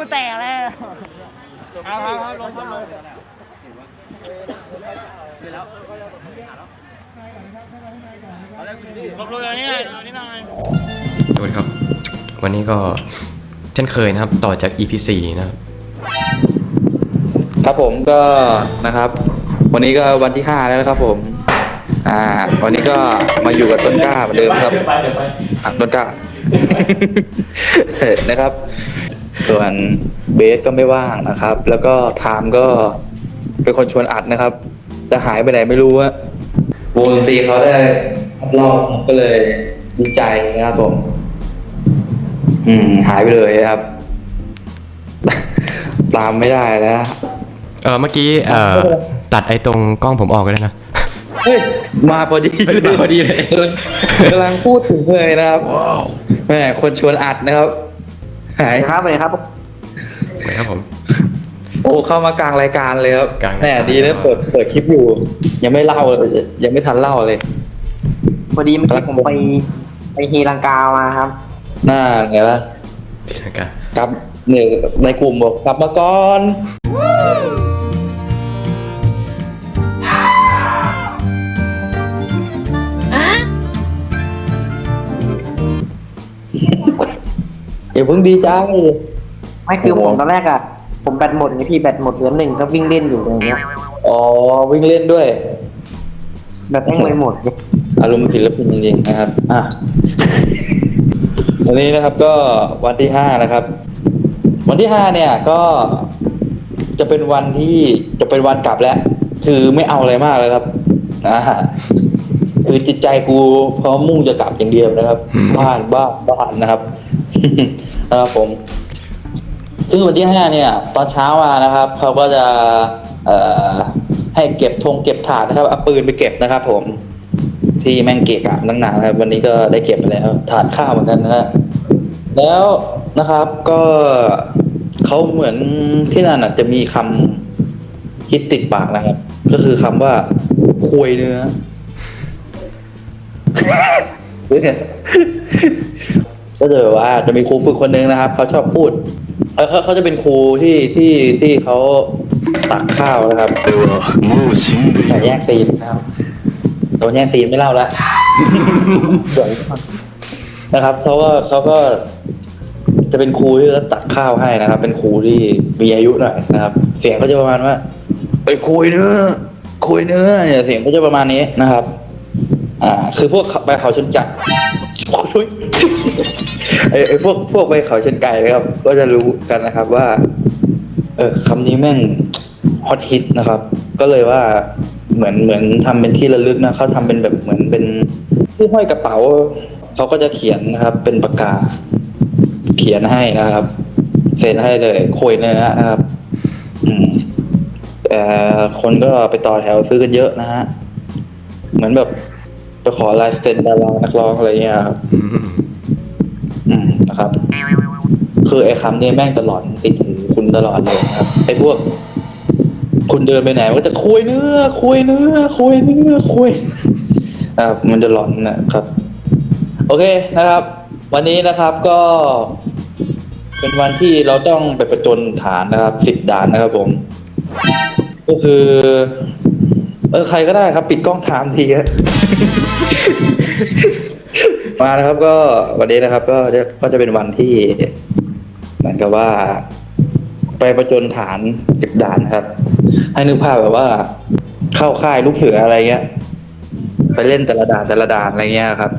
กูแตกแล้วเอาเอาเอาลงลงลงลงลงเลยนี่หน่อยลงนี่หน่อยสวัสดีครับ วันนี้ก็เช่นเคยนะครับ ต่อจาก EP 4นะครับ ครับผมก็นะครับ วันนี้ก็วันที่ห้าแล้วนะครับผม อ่า วันนี้ก็มาอยู่กับต้นกล้าเหมือนเดิมครับอะต้นกล้า นะครับ ส่วนเบสก็ไม่ว่างนะครับ แล้วก็ไทม์ก็เป็นคนชวนอัดนะครับ แต่หายไปไหนไม่รู้ว่าวงดนตรีเขาได้รอบก็เลยดีใจนะครับผม อืม หายไปเลยครับ ตามไม่ได้แล้ว เออเมื่อกี้เอ่อตัดไอ้ตรงกล้องผมออกก็ได้นะเฮ้ยมาพอดีมาพอดีเลยกำลังพูดถึงเลยนะครับแหมคนชวนอัดนะครับ หายครับเลยครับไปครับผม โอ้เข้ามากลางรายการเลยครับกลางรายการ แหมดีนะเปิดเปิดคลิปอยู่ ยังไม่เล่าเลยยังไม่ทันเล่าเลย พอดีเมื่อกี้ผมไปไปเฮลังกามาครับ หน้าไงล่ะทีละกัน กลับเนี่ยในกลุ่มบอกกลับมาก่อน อย่าเพิ่งดีใจไม่คือผมตอนแรกอะ ผมแบตหมดไงพี่แบตหมดเหลือหนึ่งก็วิ่งเล่นอยู่อะไรเงี้ยอ๋อวิ่งเล่นด้วย แบตแม่งเลยหมดอารมณ์ศิลปินจริงๆนะครับอะวันนี้นะครับก็วันที่ห้านะครับ วันที่ห้าเนี่ยก็จะเป็นวันที่จะเป็นวันกลับแล้ว คือไม่เอาอะไรมากเลยครับอ่าคือจิตใจกูพร้อมมุ่งจะกลับอย่างเดียวนะครับ บ้านบ้านบ้านนะครับนะ ครับผมซึ่งวันที่ห้าเนี่ยตอนเช้ามานะครับเขาก็จะเอ่อให้เก็บธงเก็บถาดนะครับเอาปืนไปเก็บนะครับ ผม ที่แม่งเกะกะตั้งนานนะครับ วันนี้ก็ได้เก็บไปแล้วถาดข้าวเหมือนกันนะฮะแล้วนะครับก็เขาเหมือนที่นั่นจะมีคำฮิตติดปากนะครับ ก็คือคำว่าคุยเนื้อ ก็จะแบบว่าจะมีครูฝึกคนหนึ่งนะครับเขาชอบพูดเออเขาเขาจะเป็นครูที่ที่ที่เขาตักข้าวนะครับแต่แยกซีนนะครับโดนแยกซีนไม่เล่าละเดี๋ยนะครับเขาก็เขาก็จะเป็นครูที่ตักข้าวให้นะครับ เป็นครูที่มีอายุหน่อยนะครับ เสียงก็จะประมาณว่าไปคุยเนื้อคุยเนื้อเนี่ยเสียงก็จะประมาณนี้นะครับ อ่า คือพวกใบเขาชนจักรอุ๊ย ไอ้พวกพวกใบเขาชนไก่นะครับ ก็จะรู้กันนะครับว่า เออคำนี้แม่งฮอตฮิตนะครับ ก็เลยว่าเหมือนเหมือนทำเป็นที่ระลึกนะเขาทำเป็นแบบเหมือนเป็นที่ห้อยกระเป๋าเขาก็จะเขียนนะครับ เป็นปากกา เขียนให้นะครับเซ็นให้เลยโคยเนื้อนะครับ อืมแต่คนก็ไปต่อแถวซื้อกันเยอะนะฮะเหมือนแบบไปขอลายเซ็นดารานักร้องอะไรเงี้ยครับ อืมนะครับ คือไอ้คำนี้แม่งตลอดติดหูคุณตลอดเลยนะครับไอ้พวก คุณเดินไปไหนมันก็จะคุยเนื้อคุยเนื้อคุยเนื้อคุยนะครับมันจะหลอนนะครับ โอเคนะครับ วันนี้นะครับก็ เป็นวันที่เราต้องไปประจนฐานนะครับสิบด่านนะครับผม ก็คือ เออใครก็ได้ครับ ปิดกล้องถามทีฮะ มานะครับก็วันนี้นะครับ ก็จะก็จะเป็นวันที่เหมือนกับว่า ไปประจนฐานสิบด่านนะครับ ให้นึกภาพแบบว่า เข้าค่ายลูกเสืออะไรเงี้ย ไปเล่นแต่ละด่านแต่ละด่านอะไรเงี้ยครับ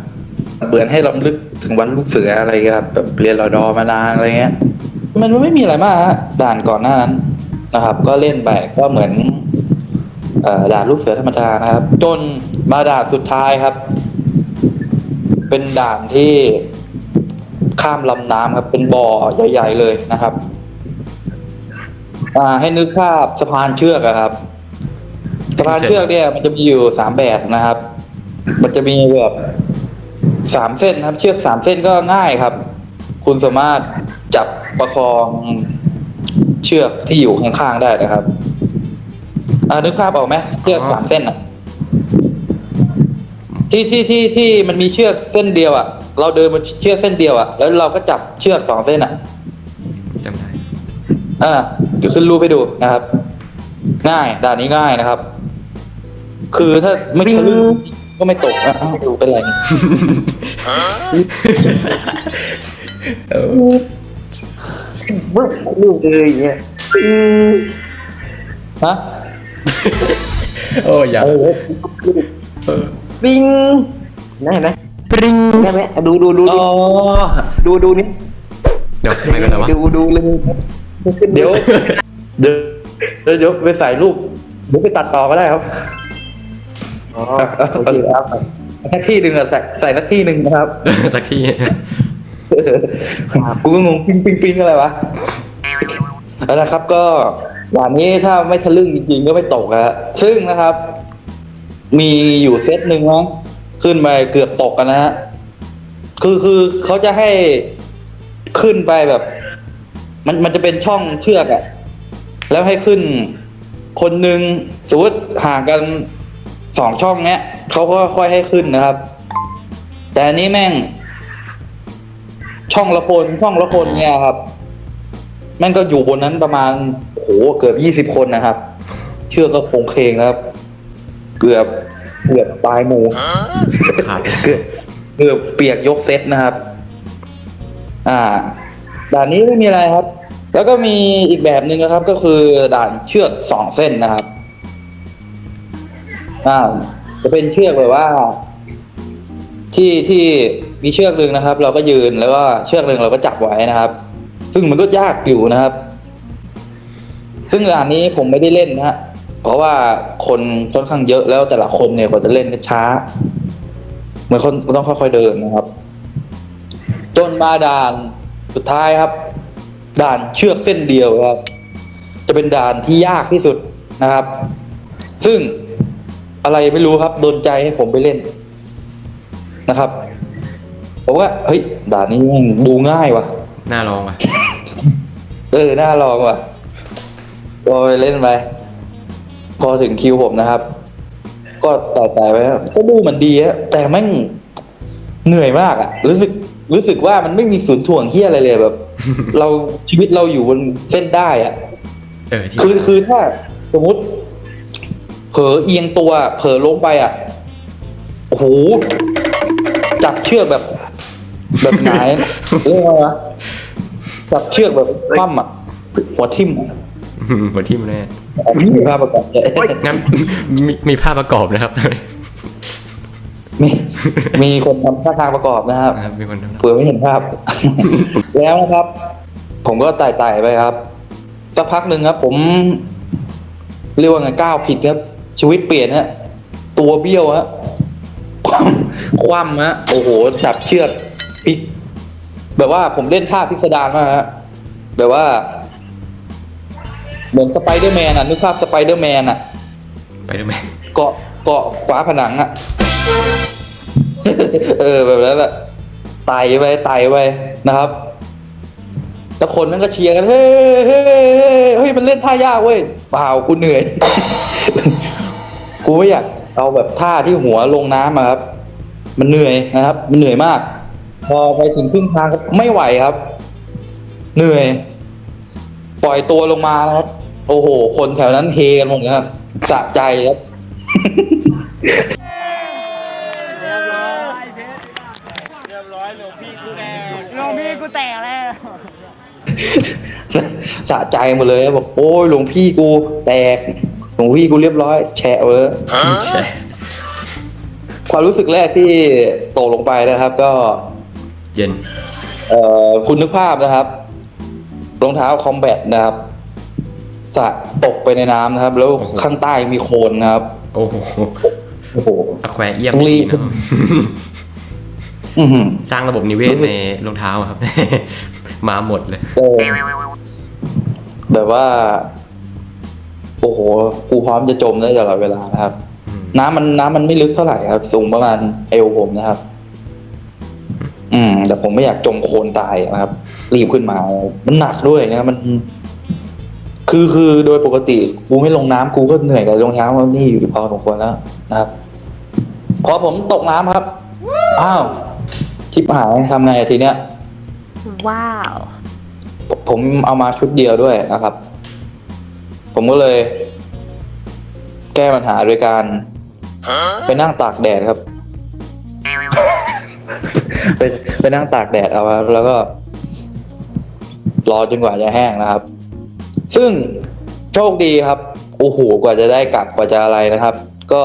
เบือนให้ลำลึกถึงวันลูกเสืออะไรครับแบบเรียนรอดอมานานอะไรเงี้ย มันไม่มีอะไรมากฮะด่านก่อนหน้านั้นนะครับ ก็เล่นไปก็เหมือนอด่านลูกเสือธรรมดานะครับ จนมาด่านสุดท้ายครับ เป็นด่านที่ข้ามลำน้ำครับ เป็นบ่อใหญ่ ๆ เลยนะครับ อ่า ให้นึกภาพสะพานเชือกอะครับสะพานเชือกเนี่ยมันจะมีอยู่สามแบบนะครับ มันจะมีแบบสามเส้นครับ เชือกสามเส้นก็ง่ายครับ คุณสามารถจับประคองเชือกที่อยู่ข้างๆได้นะครับ อ่านึกภาพออกไหมเชือกสามเส้นอะ ที่ที่ที่ที่มันมีเชือกเส้นเดียวอะ เราเดินบนเชือกเส้นเดียวอะ แล้วเราก็จับเชือกสองเส้นอะจำได้อ่าเดี๋ยวขึ้นรูปให้ดูนะครับ ง่ายด่านนี้ง่ายนะครับ คือถ้าไม่ทะลึ่งก็ไม่ตกนะอ้าวเป็นไรเออบึ้งลูกเลยอย่างเงี้ยอืมฮะโอ้ยอย่าเออ เออปิงได้ไหมปริงได้ไหมดูดูดูอ๋อ ดูดูนี่เดี๋ยวไม่เป็นไรวะดูดูเลยขึ้นเดี๋ยว เดี๋ยวเดี๋ยวเดี๋ยวไปใส่รูปเดี๋ยวไปตัดต่อก็ได้ครับอ๋อโอเคครับสักที่หนึ่งอะใส่ใส่สักที่หนึ่งนะครับ สักทีกูก็งงปิ๊งปิ๊งปิ๊งอะไรวะแล้วนะครับก็ด่านนี้ถ้าไม่ทะลึ่งจริงๆก็ไม่ตกอะซึ่งนะครับ มีอยู่เซตหนึ่งนะขึ้นไปเกือบตกกันนะฮะคือคือเขาจะให้ขึ้นไปแบบ มันมันจะเป็นช่องเชือกอะแล้วให้ขึ้น คนหนึ่งสมมติห่างกันสองช่องเนี้ยเขาก็ค่อยให้ขึ้นนะครับ แต่อันนี้แม่ง ช่องละคนช่องละคนเนี่ยครับ แม่งก็อยู่บนนั้นประมาณโหเกือบยี่สิบคนนะครับ เชือกก็คงเคงนะครับ เกือบเกือบตายหมูขาดเกือบเกือบเปียกยกเซตนะครับ อ่า ด่านนี้ไม่มีอะไรครับ แล้วก็มีอีกแบบหนึ่งนะครับ ก็คือด่านเชือกสองเส้นนะครับ อ่า จะเป็นเชือกแบบว่า ที่ที่มีเชือกหนึ่งนะครับ เราก็ยืนแล้วก็เชือกหนึ่งเราก็จับไว้นะครับ ซึ่งมันก็ยากอยู่นะครับ ซึ่งด่านนี้ผมไม่ได้เล่นนะฮะ เพราะว่าคนค่อนข้างเยอะแล้วแต่ละคนเนี่ยกว่าจะเล่นก็ช้า เหมือนคนต้องค่อยๆเดินนะครับ จนมาด่านสุดท้ายครับ ด่านเชือกเส้นเดียวครับ จะเป็นด่านที่ยากที่สุดนะครับ ซึ่งอะไรไม่รู้ครับโดนใจให้ผมไปเล่นนะครับผมว่าเฮ้ยด่านนี้แม่งดูง่ายว่ะน่าลองว่ะเออน่าลองว่ะก็ไปเล่นไป พอถึงคิวผมนะครับ ก็ต่ต่ไปครับก็ดูเหมือนดีฮะแต่แม่งเหนื่อยมากอะรู้สึกรู้สึกว่ามันไม่มีศูนย์ถ่วงเฮียอะไรเลยแบบ เราชีวิตเราอยู่บนเส้นได้อะเออที่คือคือถ้าสมมติ เผลอเอียงตัว เผลอล้มไปอะโอ้โหจับเชือกแบบ แบบไหนเรียกว่าไงวะจับเชือกแบบคว่ำอะหัวทิ่มอะอืมหัวทิ่มแน่ มีภาพประกอบเนี่ยงั้นมีมีภาพประกอบนะครับ มีมีคนทำท่าทางประกอบนะครับนะครับมีคนทำเผื่อไม่เห็นภาพ แล้วนะครับ ผมก็ไต่ๆไปครับสักพักหนึ่งครับ ผมเรียกว่าไงก้าวผิดครับ ชีวิตเปลี่ยนฮะตัวเบี้ยวฮะคว่ำคว่ำฮะโอ้โหจับเชือกพลิกแบบว่าผมเล่นท่าพิสดารมากฮะแบบว่า เหมือนสไปเดอร์แมนอะนึกภาพสไปเดอร์แมนอะ ไปด้วยไหมเกาะเกาะฝาผนังอะเออแบบนั้นแหละไต่ไปไต่ไปนะครับ แล้วคนมันก็เชียร์กัน เฮ้ยเฮ้ยเฮ้ยเฮ้ยมันเล่นท่ายากเว้ยเปล่ากูเหนื่อย กูไม่อยากเอาแบบท่าที่หัวลงน้ำอะครับ มันเหนื่อยนะครับ มันเหนื่อยมาก พอไปถึงครึ่งทางก็ไม่ไหวครับ เหนื่อย ปล่อยตัวลงมานะครับ โอ้โห คนแถวนั้นเฮกันหมดเลยครับสะใจครับหลวงพี่กูแตกแล้วสะใจหมดเลยบอกโอ้ยหลวงพี่กูแตก หลวงพี่กูเรียบร้อย แฉะเลยใช่ความรู้สึกแรกที่ตกลงไปนะครับ ก็ เย็น เอ่อคุณนึกภาพนะครับรองเท้าคอมแบทนะครับ สะตกไปในน้ำนะครับ แล้วข้างใต้มีโคลนนะครับ โอ้โหโอ้โหอะแควเอียมต้องรีดีบเนอะอื้อหือสร้างระบบนิเวศในรองเท้าอะครับ มาหมดเลยเออแบบว่า โอ้โหกูพร้อมจะจมได้ตลอดเวลานะครับอืมน้ำมันน้ำมันไม่ลึกเท่าไหร่ครับ สูงประมาณเอวผมนะครับ อืม แต่ผมไม่อยากจมโคลนตายนะครับ รีบขึ้นมา มันหนักด้วยนะครับมัน คือคือโดยปกติกูไม่ลงน้ำกูก็เหนื่อยกับรองเท้านี่อยู่พอสมควรแล้วนะครับ พอผมตกน้ำครับ อ้าวทิปหายทำไงอะทีเนี้ย ว้าว ผมเอามาชุดเดียวด้วยนะครับ ผมก็เลย แก้ปัญหาโดยการไปนั่งตากแดดครับ ไปไปนั่งตากแดดเอาครับแล้วก็ รอจนกว่าจะแห้งนะครับ ซึ่งโชคดีครับโอ้โหกว่าจะได้กลับกว่าจะอะไรนะครับ ก็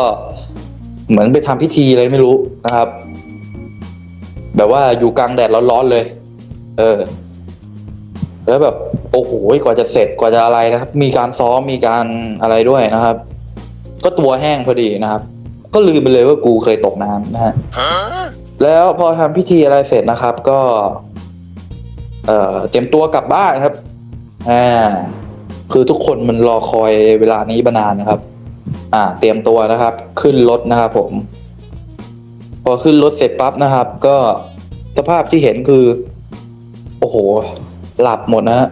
เหมือนไปทำพิธีเลยไม่รู้นะครับ แบบว่าอยู่กลางแดดร้อนๆเลย เออ แล้วแบบโอ้โหกว่าจะเสร็จกว่าจะอะไรนะครับ มีการซ้อมมีการอะไรด้วยนะครับ ก็ตัวแห้งพอดีนะครับ ก็ลืมไปเลยว่ากูเคยตกน้ำนะฮะแล้วพอทำพิธีอะไรเสร็จนะครับ ก็ เอ่อเตรียมตัวกลับบ้านครับอ่า คือทุกคนมันรอคอยเวลานี้มานานนะครับ อ่า เตรียมตัวนะครับ ขึ้นรถนะครับผม พอขึ้นรถเสร็จปั๊บนะครับ ก็สภาพที่เห็นคือ โอ้โห หลับหมดนะฮะ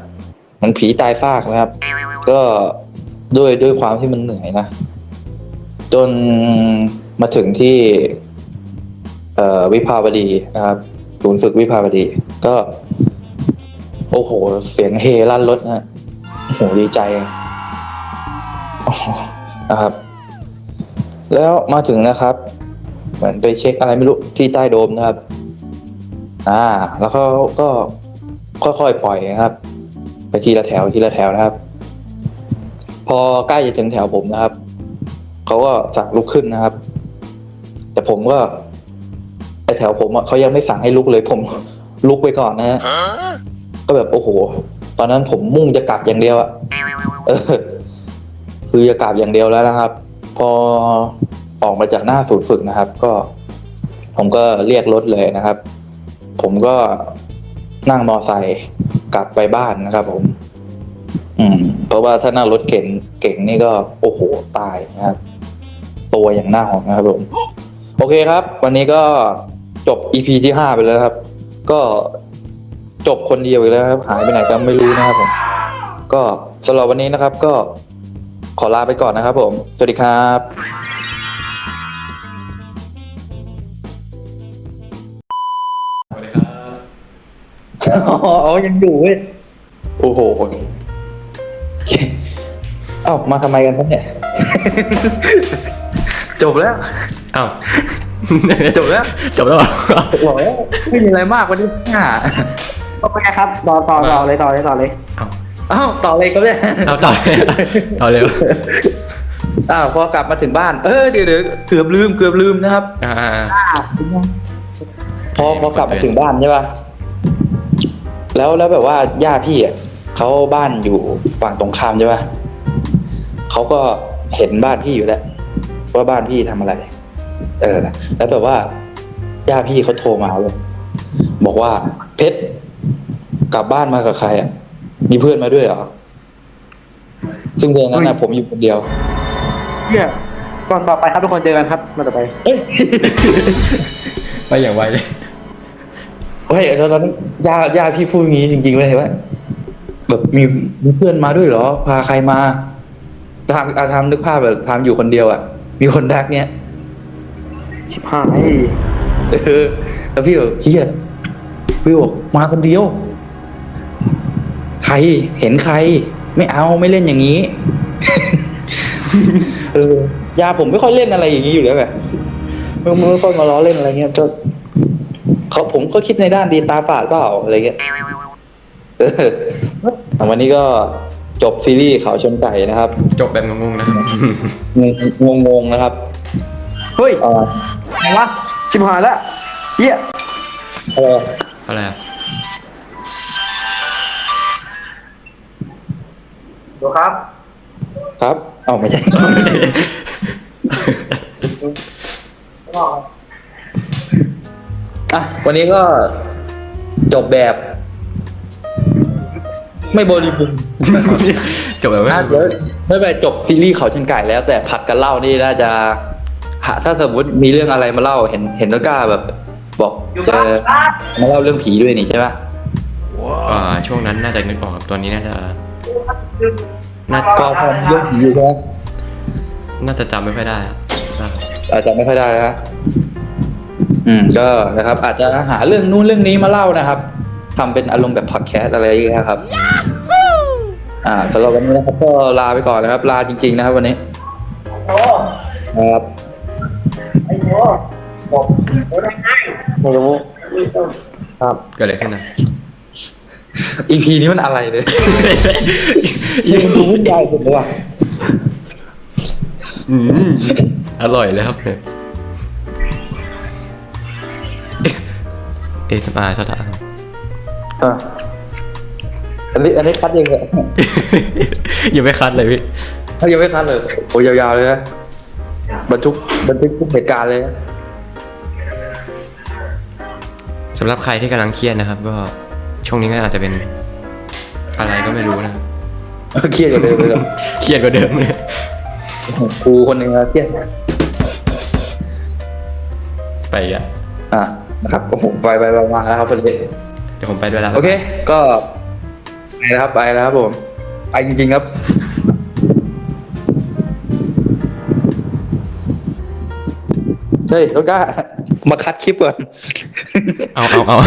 เหมันผีตายซากนะครับ ก็ด้วยด้วยความที่มันเหนื่อยนะจนมาถึงที่เอ่อวิภาวดีนะครับ ศูนย์ฝึกวิภาวดี ก็ โอ้โห เสียงเฮลั่นรถนะ โอ้โหดีใจโอ้โหนะครับ แล้วมาถึงนะครับ เหมือนไปเช็คอะไรไม่รู้ที่ใต้โดมนะครับ อ่า แล้วเขาก็ค่อยๆปล่อยนะครับ ไปทีละแถวทีละแถวนะครับ พอใกล้จะถึงแถวผมนะครับเขาก็สั่งลุกขึ้นนะครับ แต่ผมก็ไอแถวผมอะเขายังไม่สั่งให้ลุกเลยผมลุกไปก่อนนะฮะก็แบบโอ้โห ตอนนั้นผมมุ่งจะกลับอย่างเดียวอะเออ คือจะกลับอย่างเดียวแล้วนะครับ พอออกมาจากหน้าศูนย์ฝึกนะครับ ก็ ผมก็เรียกรถเลยนะครับ ผมก็นั่งมอไซค์กลับไปบ้านนะครับ ผม อืม เพราะว่าถ้านั่งรถเก่งเก่งนี่ก็ โอ้โหตายนะครับ ตัวอย่างหน้าหองนะครับผมโอเคครับ วันนี้ก็จบ EP ที่ห้าไปแล้วครับ ก็ จบคนเดียวอีกแล้วครับ หายไปไหนก็ไม่รู้นะครับผม ก็สำหรับวันนี้นะครับ ก็ขอลาไปก่อนนะครับ ผม สวัสดีครับสวัสดีครับ อ๋อยังอยู่เว้ย โอ้โหเอ้ามาทำไมกันครับเนี่ย จบแล้ว อ้าว จบแล้ว จบแล้วเหรอบอกแล้วไม่มีอะไรมากวันนี้ห้า ก็เป็นไงครับต่อต่อต่อเลยต่อเลยต่อเลยอ้าวอ้าวต่อเลยก็ได้เอาต่อเลยต่อเร็วอ้าวพอกลับมาถึงบ้าน เออเดี๋ยวเดี๋ยวเกือบลืมเกือบลืมนะครับอ่าพอพอกลับมาถึงบ้านใช่ป่ะแล้วแล้วแบบว่าย่าพี่อะเขาบ้านอยู่ฝั่งตรงข้ามใช่ป่ะเขาก็เห็นบ้านพี่อยู่แล้วว่าบ้านพี่ทำอะไร เออ แล้วแบบว่าย่าพี่เขาโทรมาเลยบอกว่าเพชร กลับบ้านมากับใครอะ มีเพื่อนมาด้วยเหรอ ซึ่งเดือนนั้นนะผมอยู่คนเดียว เนี่ยก่อนต่อไปครับทุกคนเจอกันครับมาต่อไป เอ้ยไปอย่างไวเลยเฮ้ยแล้วตอนนั้นย่าย่าพี่พูดอย่างนี้จริงๆเลยเห็นไหมแบบมีมีเพื่อนมาด้วยเหรอ พาใครมาทำอาทำนึกภาพแบบทำอยู่คนเดียวอะ มีคนทักเนี้ยชิบหาย เออแล้วพี่บอกเฮียพี่บอกมาคนเดียว ใครเห็นใคร ไม่เอาไม่เล่นอย่างนี้ เออยาผมไม่ค่อยเล่นอะไรอย่างนี้อยู่แล้วไงไม่ไม่ค่อยมาล้อเล่นอะไรเงี้ยก็เขาผมก็คิดในด้านดีตาฝาดเปล่าอะไรเงี้ยเออวันนี้ก็จบซีรีส์เขาชนไก่นะครับ จบแบบงงๆนะครับงงงๆนะครับเฮ้ยอ่าไงวะชิบหายแล้วเฮียเอออะไรอะ ดูครับ ครับเอาไม่ใช่อะวันนี้ก็จบแบบ ไม่บริบูรณ์จบแบบอะเดี๋ยวไม่เป็นไรจบซีรีส์เขาชันไก่แล้ว แต่ผัดกันเล่านี่น่าจะหาถ้าสมมติมีเรื่องอะไรมาเล่าเห็นเห็นต้นกล้าแบบ บอกจะมาเล่าเรื่องผีด้วยนี่ใช่ปะ อ่าช่วงนั้นน่าจะนึกออกครับตัวนี้น่าจะ น่าก็พอมีเรื่องผีอยู่ใช่ไหมน่าจะจำไม่ค่อยได้ครับอ่าอาจจะไม่ค่อยได้นะอืมก็นะครับ อาจจะหาเรื่องนู้นเรื่องนี้มาเล่านะครับทำเป็นอารมณ์แบบพอดแคสต์อะไรอย่างเงี้ยครับ อ่าสำหรับวันนี้นะครับก็ลาไปก่อนนะครับ ลาจริง ๆ นะครับ วันนี้ครับไม่รู้ ครับ เกิดอะไรขึ้นนะ อีพีนี้มันอะไรเลยมันดูวุ่นวายสุดเลยว่ะอืมอร่อยเลยครับเนี่ยเอสมาสถานอะอันนี้อันนี้คัดยังไงอย่าไปคัดเลยพี่ถ้ายังไม่คัดเลยโอ้ยยาวๆเลยนะบันทึกบันทึกทุกเหตุการณ์เลยนะ สำหรับใครที่กำลังเครียดนะครับก็ ช่วงนี้ก็อาจจะเป็นอะไรก็ไม่รู้นะครับเครียดกว่าเดิมเลยครับเครียดกว่าเดิมเลยครูคนหนึ่งนะเครียดไปอะอะนะครับโอ้โหไปไปมาๆแล้วครับประเด็นเดี๋ยวผมไปด้วยแล้วโอเค ก็ไปแล้วครับไปแล้วครับผมไปจริงๆครับเฮ้ยต้นกล้ามาคัดคลิปก่อน เอาเอาเอา